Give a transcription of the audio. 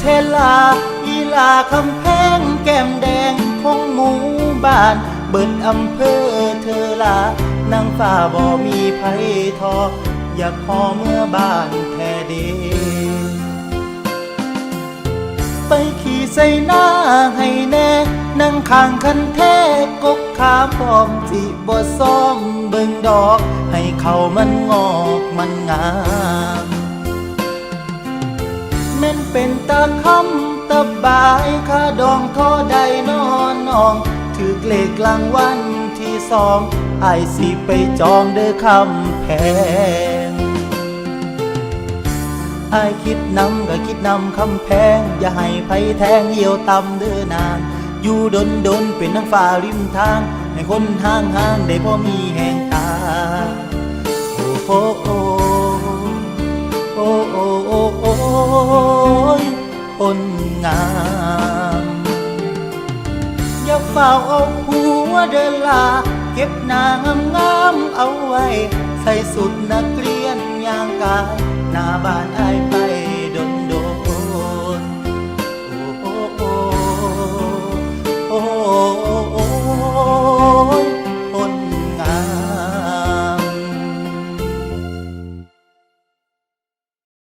เทลา อีลาคำแพงแก้มแดงของหมู่บ้าน เบิดอำเภอเธอลานางฟ้าบ่มีไผทอ อยากขอเมื่อบ้านแท้เดไปขี่ใส่หน้าให้แน่ นั่งข้างคันแท้กกขาพร้อมจิบ่ซ้อมเบิ่งดอก ให้เขามันงอกมันงาม เป็นตาคำตะบายค่าดองทอใดนอนนอง ถือเลขกลางวันที่สองไอสิไปจองเด้อคำแพงไอคิดนำก็คิดนำคำแพง อย่าให้ไผแทงเหี่ยวตำเด้อนาง อยู่ดนดนเป็นนางฟ้าริมทาง ให้คนห่างห่างได้พอมีแห่งตาโอ้โอ้ คนงาม อย่าเฝ้าเอาหัวเดินลา เก็บนางงามเอาไว้ ใส่สุดนักเรียนย่างกายหน้าบ้านอายไป